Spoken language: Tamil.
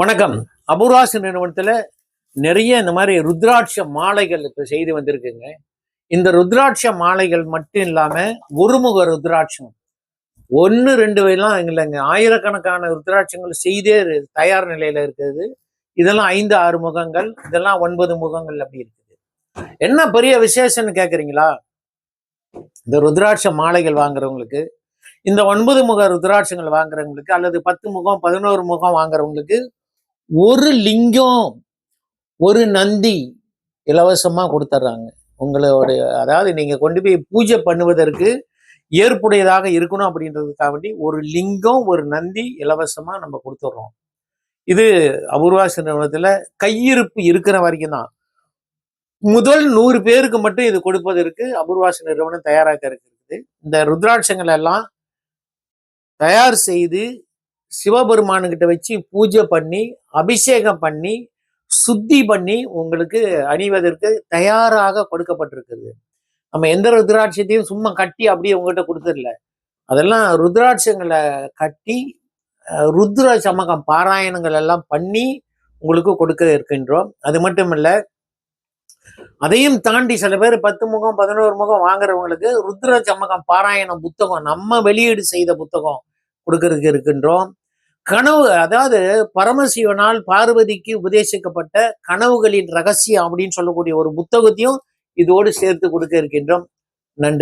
வணக்கம். அபுராசி நிறுவனத்துல நிறைய இந்த மாதிரி ருத்ராட்ச மாலைகள் இப்போ செய்து வந்திருக்குங்க. இந்த ருத்ராட்ச மாலைகள் மட்டும் இல்லாம ஒருமுக ருத்ராட்சம். ஒன்று ரெண்டு வயலாம் இல்லைங்க. ஆயிரக்கணக்கான ருத்ராட்சங்கள் செய்தே தயார் நிலையில இருக்குது. இதெல்லாம் ஐந்து ஆறு முகங்கள். இதெல்லாம் ஒன்பது முகங்கள் அப்படி இருக்குது. என்ன பெரிய விசேஷம்னு கேக்குறீங்களா? இந்த ருத்ராட்ச மாலைகள் வாங்குறவங்களுக்கு இந்த ஒன்பது முக ருத்ராட்சங்கள் வாங்குறவங்களுக்கு அல்லது பத்து முகம் பதினோரு முகம் வாங்குறவங்களுக்கு ஒரு லிங்கம் ஒரு நந்தி இலவசமாக கொடுத்துட்றாங்க உங்களுடைய அதாவது நீங்கள் கொண்டு போய் பூஜை பண்ணுவதற்கு ஏற்புடையதாக இருக்கணும் அப்படின்றதுக்காக வேண்டி ஒரு லிங்கம் ஒரு நந்தி இலவசமாக நம்ம கொடுத்துட்றோம் இது அபூர்வாசி நிறுவனத்தில் கையிருப்பு இருக்கிற வரைக்கும் தான். முதல் நூறு பேருக்கு மட்டும் இது கொடுப்பதற்கு அபூர்வாசி நிறுவனம் தயாராக இருக்குது இந்த ருத்ராட்சங்கள் எல்லாம் தயார் செய்து சிவபெருமானுக்கிட்ட வச்சு பூஜை பண்ணி அபிஷேகம் பண்ணி சுத்தி பண்ணி உங்களுக்கு அணிவதற்கு தயாராக கொடுக்கப்பட்டிருக்குது. நம்ம எந்த ருத்ராட்சத்தையும் சும்மா கட்டி அப்படியே உங்ககிட்ட கொடுத்துடல. அதெல்லாம் ருத்ராட்சங்களை கட்டி ருத்ர சமகம் பாராயணங்கள் எல்லாம் பண்ணி உங்களுக்கு கொடுக்க இருக்கின்றோம். அது மட்டும் இல்லை அதையும் தாண்டி சில பேர் பத்து முகம் பதினோரு முகம் வாங்குறவங்களுக்கு ருத்ர சமகம் பாராயணம் புத்தகம் நம்ம வெளியீடு செய்த புத்தகம் கொடுக்கறதுக்கு இருக்கின்றோம். கனவு அதாவது பரமசிவனால் பார்வதிக்கு உபதேசிக்கப்பட்ட கனவுகளின் ரகசியம் அப்படின்னு சொல்லக்கூடிய ஒரு புத்தகத்தையும் இதோடு சேர்த்து கொடுக்க இருக்கின்றோம். நன்றி.